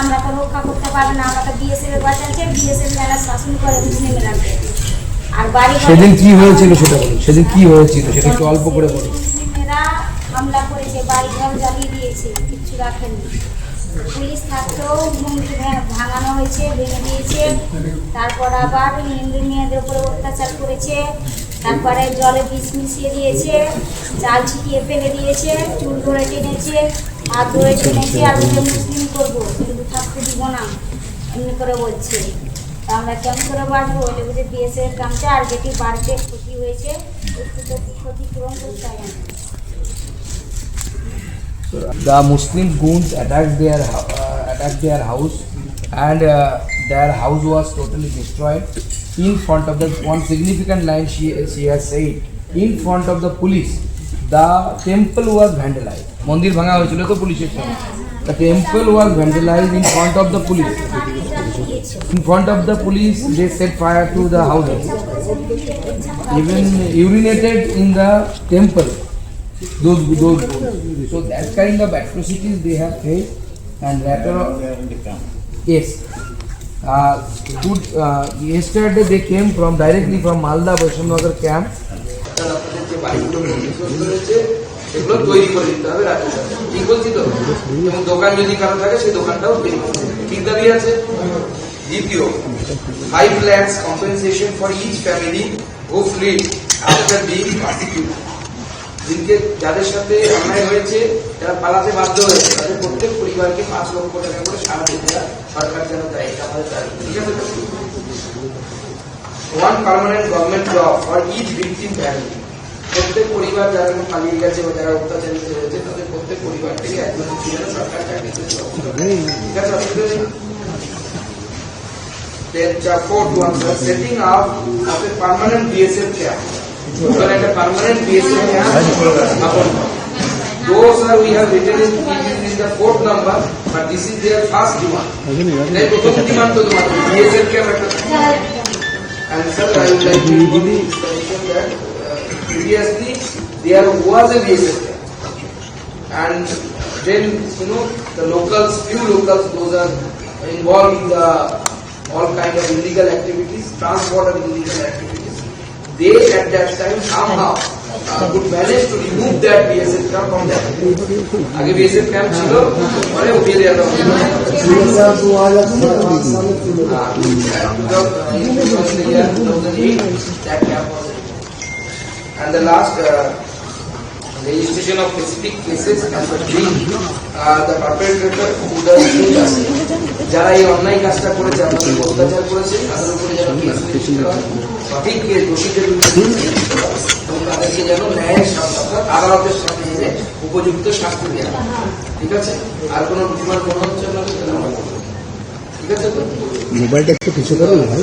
আমরা তো রক্ষা করতে পারবে না আমরা তো বিএসএফ এর বাঁচাচ্ছে বিএসএফ যারা শাসন করে মুসলিমরাকে আর বাড়ি সেদিন কি হয়েছিল সেটা বলুন সেদিন কি হয়েছিল সেটা একটু অল্প করে বলুন। হামলা করেছে বাড়ি ঘর জ্বালিয়ে দিয়েছে কিচ্ছু রাখেনি। পুলিশ থাকতেও মন্দির ভাঙানো হয়েছে ভেঙে দিয়েছে তারপর আবার হিন্দু মেয়েদের উপরে অত্যাচার করেছে তারপরে জলে বিষ মিশিয়ে দিয়েছে চাল ছিটিয়ে ফেলে দিয়েছে চুল ধরে টেনেছে হাত ধরে টেনেছে আর মুসলিম করব। থাকতে দিব না এমনি করে বলছে আমরা কেমন করে বাঁচবো বলে বুঝে বিএসএফ কামছে আর যেটি বাড়িতে ক্ষতি হয়েছে ক্ষতিপূরণ করতে হয় না the Muslim goons attacked their uh, attacked their house and uh, their house was totally destroyed in front of the one significant line she she has said in front of the police the temple was vandalized মন্দির ভাঙা হয়েছিল তো পুলিশের সঙ্গে the temple was vandalized in front of the police in front of the police they set fire to the houses even urinated in the temple those those so that kind of atrocities they have faced and later on yes uh, good, uh, yesterday they came from directly from Malda Vaishnagar camp সেগুলো তৈরি করে দিতে হবে রাজ্য সরকার ঠিক বলছি তো? দোকান যদি কারও থাকে, সেই দোকানটাও ঠিক দাবি আছে। দ্বিতীয় five lakhs compensation for each family who flee after being prosecuted দিনকে যাদের সাথে অন্যায় হয়েছে, যারা পালাতে বাধ্য হয়েছে, তাদের প্রত্যেক পরিবারকে পাঁচ লক্ষ টাকা করে সারা দিতে সরকার যেন দেয় এটা আমাদের দাবি ঠিক আছে one permanent government job for each victim family প্রত্যেক পরিবার যারা এখন পালিয়ে গেছে বা যারা অত্যাচারিত হয়েছে তাদের প্রত্যেক পরিবার থেকে একজন যেন সরকার চাকরি দিতে ঠিক আছে অসুবিধা নেই Then the fourth one, sir, setting up of a permanent BSF camp. So like a permanent BSF camp, upon those are we have written in, in the fourth number, but this is their first demand. Then প্রথম demand তো তোমার BSF camp একটা And sir, I would like to mention that uh, previously there was a BSF camp. And then, you know, the locals, few locals, those are involved in the all kind of illegal activities, transport of illegal activities. They at that time somehow uh, could manage to remove that BSF camp from that. আগে BSF camp ছিল পরে উঠিয়ে দেওয়া হলো। Uh, in 2000 year 2008, that camp was removed. And the last uh, registration of specific cases and the uh, the perpetrator to the justice. যারা এই অন্যায় কাজটা করেছে আপনাদের অত্যাচার করেছে তাদের উপরে যেন হয় সঠিক দোষীদের হয় এবং তাদেরকে যেন ন্যায়ের অর্থাৎ আদালতের সাথে এনে উপযুক্ত শাস্তি দেওয়া ঠিক আছে আর কোনো তোমার মনে হচ্ছে না সেটা ঠিক আছে তো মোবাইলটা একটু কিছু করো না ভাই